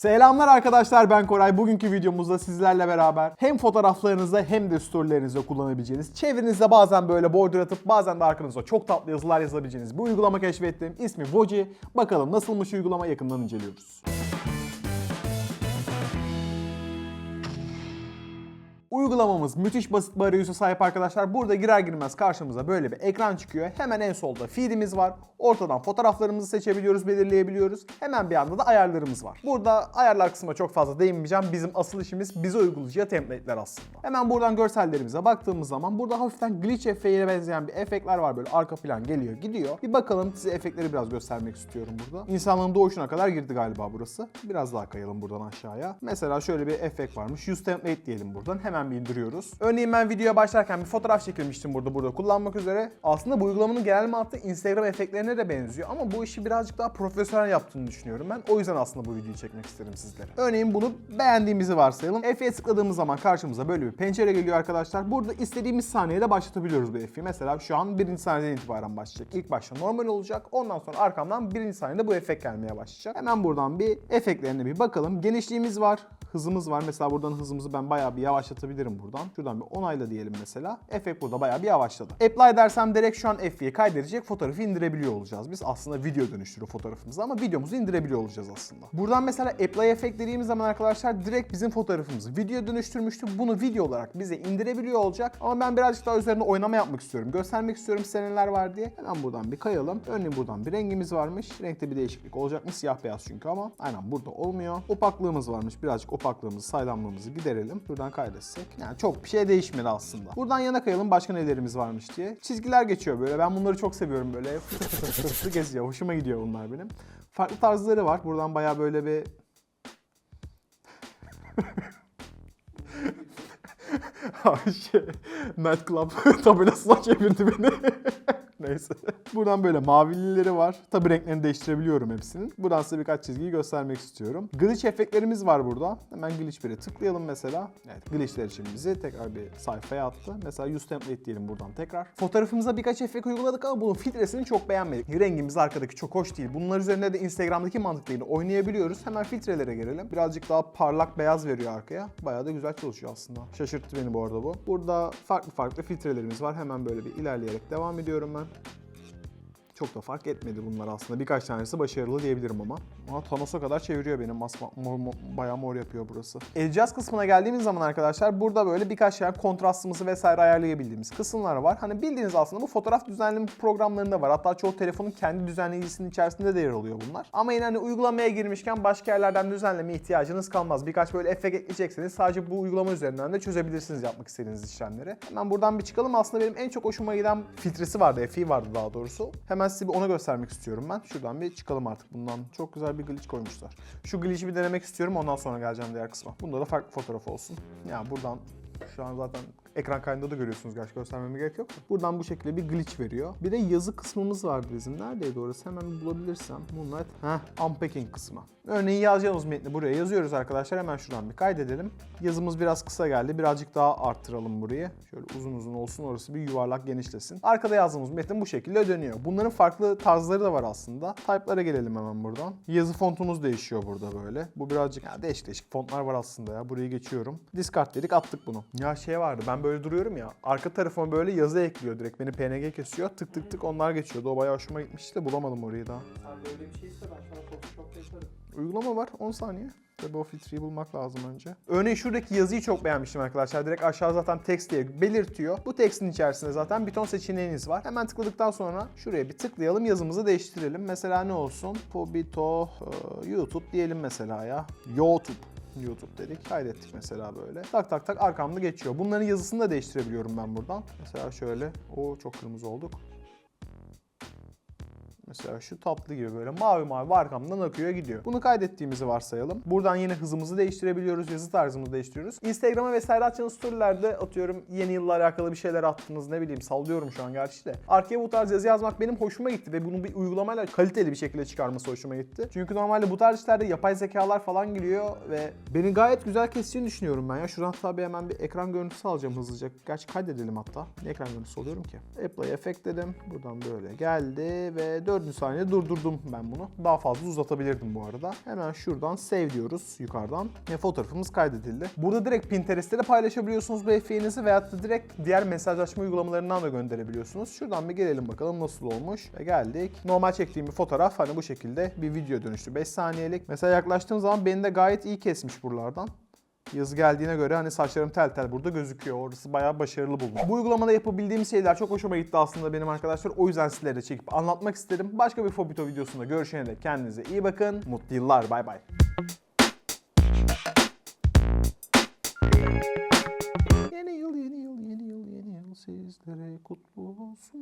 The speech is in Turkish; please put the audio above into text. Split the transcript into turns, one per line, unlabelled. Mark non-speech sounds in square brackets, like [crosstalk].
Selamlar arkadaşlar ben Koray. Bugünkü videomuzda sizlerle beraber hem fotoğraflarınızda hem de storylerinizde kullanabileceğiniz, çevrenizde bazen böyle border atıp bazen de arkanızda çok tatlı yazılar yazabileceğiniz bir uygulama keşfettim. İsmi Voji. Bakalım nasılmış uygulama yakından inceliyoruz. Uygulamamız müthiş basit bir arayüze sahip arkadaşlar. Burada girer girmez karşımıza böyle bir ekran çıkıyor. Hemen en solda feedimiz var. Ortadan fotoğraflarımızı seçebiliyoruz, belirleyebiliyoruz. Hemen bir anda da ayarlarımız var. Burada ayarlar kısmına çok fazla değinmeyeceğim. Bizim asıl işimiz bize uygulayacağı template'ler aslında. Hemen buradan görsellerimize baktığımız zaman burada hafiften glitch efeğine benzeyen bir efektler var böyle arka plan geliyor gidiyor. Bir bakalım size efektleri biraz göstermek istiyorum burada. İnsanlığın doğuşuna kadar girdi galiba burası. Biraz daha kayalım buradan aşağıya. Mesela şöyle bir efekt varmış. Use template diyelim buradan. Hemen bir indiriyoruz. Örneğin ben videoya başlarken bir fotoğraf çekilmiştim burada burada kullanmak üzere. Aslında bu uygulamanın genel mantığı Instagram efektlerine de benziyor ama bu işi birazcık daha profesyonel yaptığını düşünüyorum ben. O yüzden aslında bu videoyu çekmek istedim sizlere. Örneğin bunu beğendiğimizi varsayalım. F'ye tıkladığımız zaman karşımıza böyle bir pencere geliyor arkadaşlar. Burada istediğimiz saniyede başlatabiliyoruz bu F'i. Mesela şu an birinci saniyeden itibaren başlayacak. İlk başta normal olacak. Ondan sonra arkamdan birinci saniyede bu efekt gelmeye başlayacak. Hemen buradan bir efektlerine bir bakalım. Genişliğimiz var hızımız var. Mesela buradan hızımızı ben bayağı bir yavaşlatabilirim buradan. Şuradan bir onayla diyelim mesela. Efekt burada bayağı bir yavaşladı. Apply dersem direkt şu an F'ye kaydedecek fotoğrafı indirebiliyor olacağız. Biz aslında video dönüştürüyor fotoğrafımızı ama videomuzu indirebiliyor olacağız aslında. Buradan mesela Apply Effect dediğimiz zaman arkadaşlar direkt bizim fotoğrafımızı video dönüştürmüştü. Bunu video olarak bize indirebiliyor olacak. Ama ben birazcık daha üzerine oynama yapmak istiyorum. Göstermek istiyorum size neler var diye. Hemen buradan bir kayalım. Örneğin buradan bir rengimiz varmış. Renkte bir değişiklik olacak mı? Siyah beyaz çünkü ama aynen burada olmuyor. Opaklığımız varmış. Birazcık opaklığımızı, saydamlığımızı giderelim. Buradan kaydetsek. Yani çok bir şey değişmedi aslında. Buradan yana kayalım başka nelerimiz varmış diye. Çizgiler geçiyor böyle. Ben bunları çok seviyorum böyle. Fıtı fıtı geziyor. Hoşuma gidiyor bunlar benim. Farklı tarzları var. Buradan bayağı böyle bir [laughs] şey, Night Club [laughs] tabelasına çevirdi beni. [laughs] Neyse. [laughs] Buradan böyle mavilileri var. Tabi renklerini değiştirebiliyorum hepsinin. Buradan size birkaç çizgiyi göstermek istiyorum. Glitch efektlerimiz var burada. Hemen glitch 1'e tıklayalım mesela. Evet glitchler için bizi tekrar bir sayfaya attı. Mesela use template diyelim buradan tekrar. Fotoğrafımıza birkaç efekt uyguladık ama bunun filtresini çok beğenmedik. Rengimiz arkadaki çok hoş değil. Bunlar üzerinde de Instagram'daki mantıklıyla oynayabiliyoruz. Hemen filtrelere gelelim. Birazcık daha parlak beyaz veriyor arkaya. Bayağı da güzel çalışıyor aslında. Şaşırttı beni bu arada bu. Burada farklı farklı filtrelerimiz var. Hemen böyle bir ilerleyerek devam ediyorum ben. Çok da fark etmedi bunlar aslında. Birkaç tanesi başarılı diyebilirim ama. Ama Thanos'a kadar çeviriyor benim. Mas mor, mor, bayağı mor yapıyor burası. Adjust kısmına geldiğimiz zaman arkadaşlar burada böyle birkaç şey kontrastımızı vesaire ayarlayabildiğimiz kısımlar var. Hani bildiğiniz aslında bu fotoğraf düzenleme programlarında var. Hatta çoğu telefonun kendi düzenleyicisinin içerisinde de yer alıyor bunlar. Ama yine hani uygulamaya girmişken başka yerlerden düzenleme ihtiyacınız kalmaz. Birkaç böyle efekt ekleyecekseniz sadece bu uygulama üzerinden de çözebilirsiniz yapmak istediğiniz işlemleri. Hemen buradan bir çıkalım. Aslında benim en çok hoşuma giden filtresi vardı. FI vardı daha doğrusu. Hemen size bir ona göstermek istiyorum ben. Şuradan bir çıkalım artık bundan. Çok güzel bir glitch koymuşlar. Şu glitch'i bir denemek istiyorum ondan sonra geleceğim diğer kısma. Bunda da farklı fotoğraf olsun. Ya buradan şu an zaten ekran kaydında da görüyorsunuz gerçi göstermeme gerek yok. da. Buradan bu şekilde bir glitch veriyor. Bir de yazı kısmımız vardı bizim. Neredeydi orası? Hemen bulabilirsem. Moonlight. Heh, unpacking kısmı. Örneğin yazacağımız metni buraya yazıyoruz arkadaşlar. Hemen şuradan bir kaydedelim. Yazımız biraz kısa geldi. Birazcık daha arttıralım burayı. Şöyle uzun uzun olsun. Orası bir yuvarlak genişlesin. Arkada yazdığımız metin bu şekilde dönüyor. Bunların farklı tarzları da var aslında. Type'lara gelelim hemen buradan. Yazı fontumuz değişiyor burada böyle. Bu birazcık ya değişik değişik fontlar var aslında ya. Burayı geçiyorum. Discard dedik attık bunu. Ya şey vardı ben böyle duruyorum ya. Arka tarafıma böyle yazı ekliyor direkt. Beni PNG kesiyor. Tık tık tık onlar geçiyordu. O bayağı hoşuma gitmişti de bulamadım orayı daha.
Sen böyle bir şeyse ben sana Photoshop'ta yaparım.
Uygulama var 10 saniye. Tabii o filtreyi bulmak lazım önce. Örneğin şuradaki yazıyı çok beğenmiştim arkadaşlar. Direkt aşağı zaten text diye belirtiyor. Bu textin içerisinde zaten bir ton seçeneğiniz var. Hemen tıkladıktan sonra şuraya bir tıklayalım. Yazımızı değiştirelim. Mesela ne olsun? Pobito e, YouTube diyelim mesela ya. YouTube. YouTube dedik. Kaydettik mesela böyle. Tak tak tak arkamda geçiyor. Bunların yazısını da değiştirebiliyorum ben buradan. Mesela şöyle. O çok kırmızı olduk. Mesela şu tatlı gibi böyle mavi mavi arkamdan akıyor gidiyor. Bunu kaydettiğimizi varsayalım. Buradan yine hızımızı değiştirebiliyoruz, yazı tarzımızı değiştiriyoruz. Instagram'a vesaire atacağınız storylerde atıyorum yeni yılla alakalı bir şeyler attınız ne bileyim sallıyorum şu an gerçi de. Arkaya bu tarz yazı yazmak benim hoşuma gitti ve bunu bir uygulamayla kaliteli bir şekilde çıkarması hoşuma gitti. Çünkü normalde bu tarz işlerde yapay zekalar falan giriyor ve beni gayet güzel kestiğini düşünüyorum ben ya. Şuradan tabii hemen bir ekran görüntüsü alacağım hızlıca. Gerçi kaydedelim hatta. Ne ekran görüntüsü oluyorum ki? Apply Effect dedim. Buradan böyle geldi ve 4 4. saniyede durdurdum ben bunu. Daha fazla uzatabilirdim bu arada. Hemen şuradan save diyoruz yukarıdan. Ve fotoğrafımız kaydedildi. Burada direkt Pinterest'te de paylaşabiliyorsunuz bu FBA'nizi veyahut da direkt diğer mesajlaşma uygulamalarından da gönderebiliyorsunuz. Şuradan bir gelelim bakalım nasıl olmuş. Ve geldik. Normal çektiğim bir fotoğraf hani bu şekilde bir video dönüştü. 5 saniyelik. Mesela yaklaştığım zaman beni de gayet iyi kesmiş buralardan. Yazı geldiğine göre hani saçlarım tel tel burada gözüküyor. Orası bayağı başarılı buldum. Bu uygulamada yapabildiğim şeyler çok hoşuma gitti aslında benim arkadaşlar. O yüzden sizlere de çekip anlatmak istedim. Başka bir Fobito videosunda görüşene dek kendinize iyi bakın. Mutlu yıllar. Bay bay. Yeni yıl, yeni yıl, yeni yıl, yeni yıl sizlere kutlu olsun.